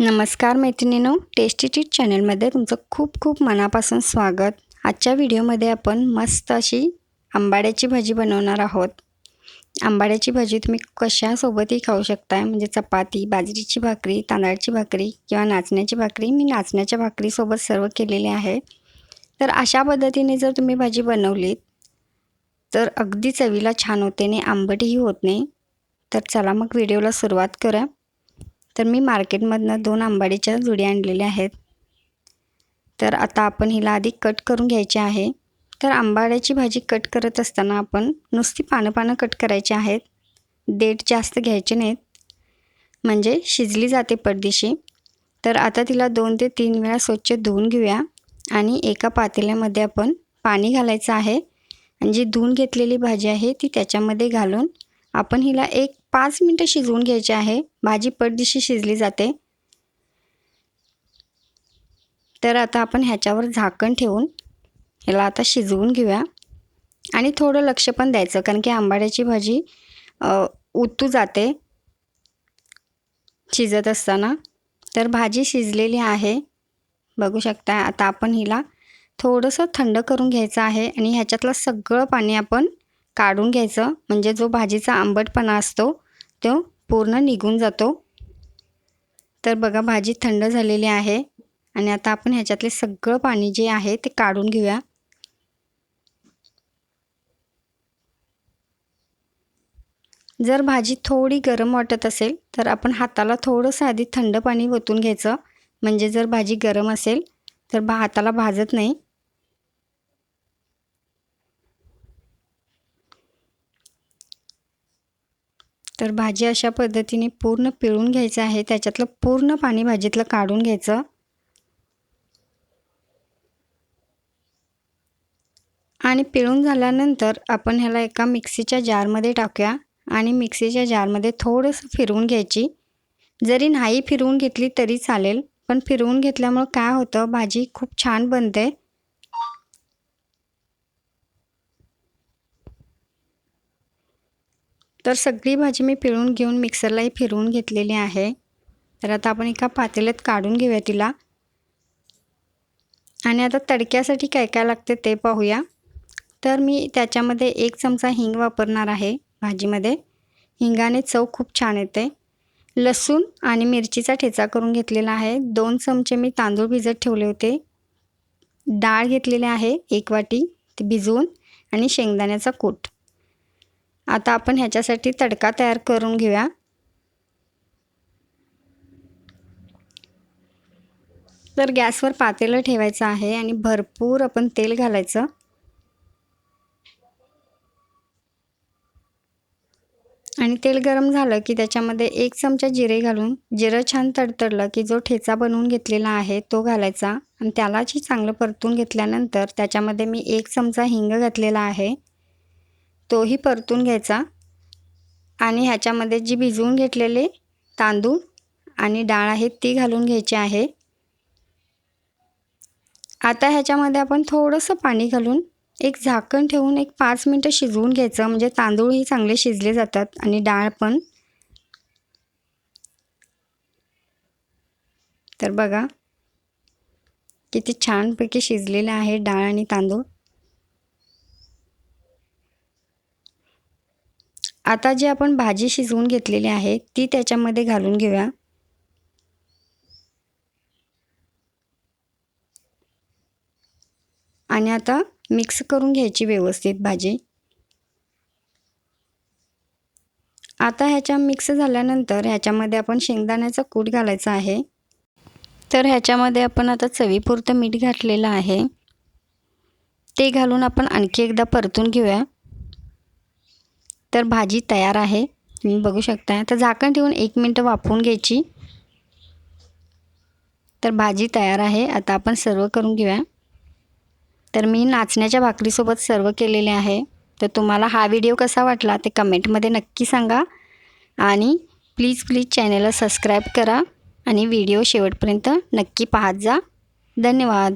नमस्कार मैत्रिणीनो tasty cheat चॅनलमध्ये तुमचं खूप खूप मनापासून स्वागत. आजच्या व्हिडिओमध्ये आपण मस्त अशी आंबाड्याची भाजी बनवणार आहोत. आंबाड्याची भाजी तुम्ही कशासोबतही खाऊ शकता म्हणजे चपाती बाजरीची भाकरी तांदळाची भाकरी किंवा नाचण्याची भाकरी. मी नाचण्याच्या भाकरीसोबत सर्व केलेले आहे. तर अशा पद्धतीने जर तुम्ही भाजी बनवलीत तर अगदी चवीला छान होते आणि आंबटही होत नाही. तर चला मग व्हिडिओला सुरुवात करा तर मी मार्केटमधनं दोन आंबाडीच्या जुड्या आणलेल्या आहेत. तर आता आपण हिला आधी कट करून घ्यायची आहे. तर आंबाड्याची भाजी कट करत असताना आपण नुसती पानं पानं कट करायची आहेत. देठ जास्त घ्यायचे नाहीत. म्हणजे शिजली जाते परदेशी. तर आता तिला दोन ते तीन वेळा स्वच्छ धुवून घेऊया. आणि एका पातेल्यामध्ये आपण पाणी घालायचं आहे. आणि जी धुवून घेतलेली भाजी आहे ती त्याच्यामध्ये घालून आपण हिला एक पाच मिनटं शिजवून घ्यायची आहे. भाजी पटदिशी शिजली जाते. तर आता आपण ह्याच्यावर झाकण ठेवून ह्याला आता शिजवून घेऊया. आणि थोडं लक्ष पण द्यायचं कारण की आंबाड्याची भाजी उतू जाते शिजत असताना. तर भाजी शिजलेली आहे. बघू शकता आता आपण हिला थोडंसं थंड करून घ्यायचं आहे आणि ह्याच्यातलं सगळं पाणी आपण काढून घ्यायचं. म्हणजे जो भाजीचा आंबटपणा असतो तो पूर्ण निघून जातो. तर बघा भाजी थंड झालेली आहे. आणि आता आपण ह्याच्यातले सगळं पाणी जे आहे ते काढून घेऊया. जर भाजी थोडी गरम वाटत असेल तर आपण हाताला थोडंसं आधी थंड पाणी ओतून घ्यायचं. म्हणजे जर भाजी गरम असेल तर भा हाताला भाजत नाही. तर भाजी अशा पद्धतीने पूर्ण पिळून घ्यायचं आहे. त्याच्यातलं पूर्ण पाणी भाजीतलं काढून घ्यायचं. आणि पिळून झाल्यानंतर आपण ह्याला एका मिक्सीच्या जारमध्ये टाकूया. आणि मिक्सीच्या जारमध्ये थोडंसं फिरवून घ्यायची. जरी नाही फिरवून घेतली तरी चालेल. पण फिरवून घेतल्यामुळं काय होतं? भाजी खूप छान बनते. तर सगळी भाजी मी पिळून घेऊन मिक्सरलाही फिरवून घेतलेली आहे. तर आता आपण एका पातेल्यात काढून घेऊया तिला. आणि आता तडक्यासाठी काय काय लागते ते पाहूया. तर मी त्याच्यामध्ये एक चमचा हिंग वापरणार आहे भाजीमध्ये. हिंगाने चव खूप छान येते. लसूण आणि मिरचीचा ठेचा करून घेतलेला आहे. दोन चमचे मी तांदूळ भिजत ठेवले होते. डाळ घेतलेली आहे एक वाटी. ती भिजवून आणि शेंगदाण्याचा कूट. आता आपण ह्याच्यासाठी तडका तयार करून घेऊया. तर गॅसवर पातेलं ठेवायचं आहे आणि भरपूर आपण तेल घालायचं. आणि तेल गरम झालं की त्याच्यामध्ये एक चमचा जिरे घालून जिरं छान तडतडलं की जो ठेचा बनवून घेतलेला आहे तो घालायचा. आणि त्यालाही चांगलं परतून घेतल्यानंतर त्याच्यामध्ये मी एक चमचा हिंग घातलेला आहे. तोही परतून घ्यायचा. आणि ह्याच्यामध्ये जी भिजवून घेतलेले तांदूळ आणि डाळ आहे ती घालून घ्यायची आहे. आता ह्याच्यामध्ये आपण थोडंसं पाणी घालून एक झाकण ठेवून एक पाच मिनटं शिजवून घ्यायचं. म्हणजे तांदूळही चांगले शिजले जातात आणि डाळ पण. तर बघा किती छानपैकी शिजलेलं आहे डाळ आणि तांदूळ. आता जी आपण भाजी शिजवून घेतलेली आहे ती त्याच्यामध्ये घालून घेऊया. आणि आता मिक्स करून घ्यायची व्यवस्थित भाजी. आता ह्याच्या मिक्स झाल्यानंतर ह्याच्यामध्ये आपण शेंगदाण्याचा कूट घालायचा आहे. तर ह्याच्यामध्ये आपण आता चवीपुरतं मीठ घातलेलं आहे. ते घालून आपण आणखी एकदा परतून घेऊया. तर भाजी तयार आहे. तुम्ही बघू शकता. तर झाकण ठेवून एक मिनटं वाफवून घ्यायची. तर भाजी तयार आहे. आता आपण सर्व करून घेऊया. तर मी नाचण्याच्या भाकरीसोबत सर्व केलेले आहे. तर तुम्हाला हा व्हिडिओ कसा वाटला ते कमेंटमध्ये नक्की सांगा. आणि प्लीज प्लीज चॅनलला सबस्क्राईब करा आणि व्हिडिओ शेवटपर्यंत नक्की पाहत जा. धन्यवाद.